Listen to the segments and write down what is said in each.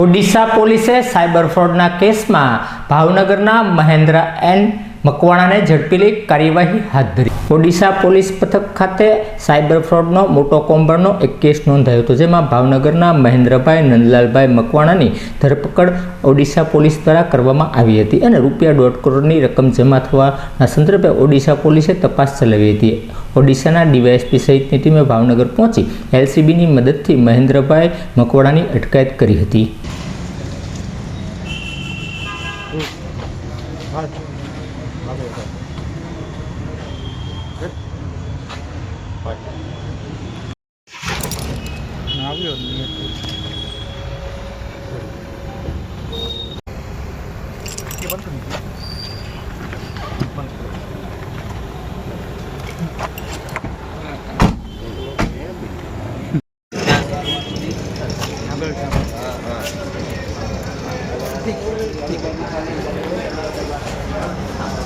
ઓડિશા પોલીસે સાયબર ફ્રોડના કેસમાં ભાવનગરના મહેન્દ્ર એન મકવાણાને ઝડપી કાર્યવાહી હાથ ધરી. ઓડિશા પોલીસ પથક ખાતે સાયબર ફ્રોડનો મોટો કૌભાંડનો એક કેસ નોંધાયો હતો, જેમાં ભાવનગરના મહેન્દ્રભાઈ નંદલાલભાઈ મકવાણાની ધરપકડ ઓડિશા પોલીસ દ્વારા કરવામાં આવી હતી અને રૂપિયા દોઢ કરોડની રકમ જમા થવાના સંદર્ભે ઓડિશા પોલીસે તપાસ ચલાવી હતી. ઓડિશાના ડીવાયએસપી સહિતની ટીમે ભાવનગર પહોંચી એલસીબીની મદદથી મહેન્દ્રભાઈ મકવાણાની અટકાયત કરી હતી. bao giờ rồi. Hết. Vậy náo rồi nhiệt. Kia vẫn còn Thank you.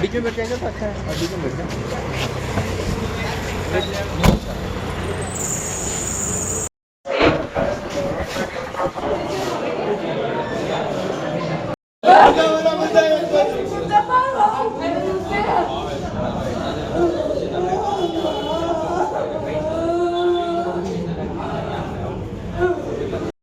बीच में बैठ जाएंगे तो अच्छा है और बीच में बैठ जाए